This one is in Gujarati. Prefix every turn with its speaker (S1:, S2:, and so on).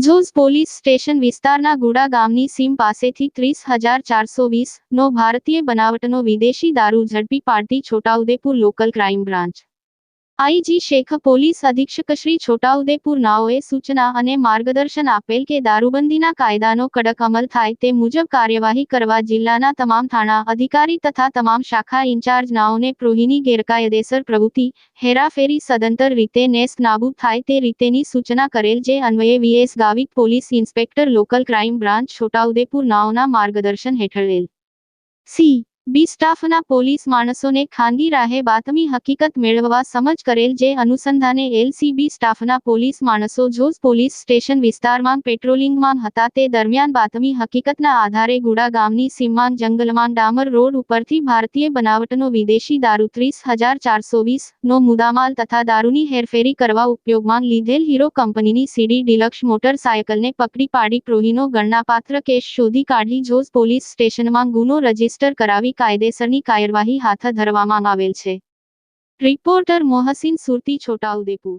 S1: ઝોઝ પોલીસ સ્ટેશન વિસ્તારના ગુડા ગામની સીમ પાસેથી ત્રીસ હજાર ચારસો વીસ નો ભારતીય બનાવટનો વિદેશી દારૂ ઝડપી પાડતી Chhotaudepur local crime branch. IG Sheikh police અધિક્ષક શ્રી છોટાઉદેપુર નાઓએ સૂચના અને માર્ગદર્શન આપેલ કે દારૂબંધીના કાયદાનો કડક અમલ થાય તે મુજબ કાર્યવાહી કરવા જિલ્લાના તમામ થાણા અધિકારી તથા તમામ શાખા ઇન્ચાર્જ નાઓને પ્રોહીની ગેરકાયદેસર પ્રવૃત્તિ, હેરાફેરી સદંતર રીતે નેસ્ત નાબૂદ થાય તે રીતેની સૂચના કરેલ જે અન્વયે VS Gavit police inspector local crime branch Chhotaudepur નાઓના માર્ગદર્શન હેઠળ સી. બી સ્ટાફના પોલીસ માણસોને ખાનગી રાહે બાતમી હકીકત મેળવવા સમજ કરેલ જે અનુસંધાને એલસીબી સ્ટાફના પોલીસ માણસો જોઝ પોલીસ સ્ટેશન વિસ્તારમાં પેટ્રોલિંગમાં હતા તે દરમિયાન બાતમી હકીકતના આધારે ગુડા ગામની સીમમાં જંગલમાં ડામર રોડ ઉપરથી ભારતીય બનાવટનો વિદેશી દારૂ ત્રીસ હજાર ચારસો વીસ નો મુદામાલ તથા દારૂની હેરફેરી કરવા ઉપયોગમાં લીધેલ હીરો કંપનીની સીડી ડિલક્ષ મોટરસાયકલને પકડી પાડી પ્રોહીનો ગણનાપાત્ર કેસ શોધી કાઢી જોઝ પોલીસ સ્ટેશનમાં ગુનો રજિસ્ટર કરાવી કાયદેસરની કાર્યવાહી હાથ ધરવામાં આવેલ છે. રિપોર્ટર મોહસિન સુરતી છોટાઉદેપુર.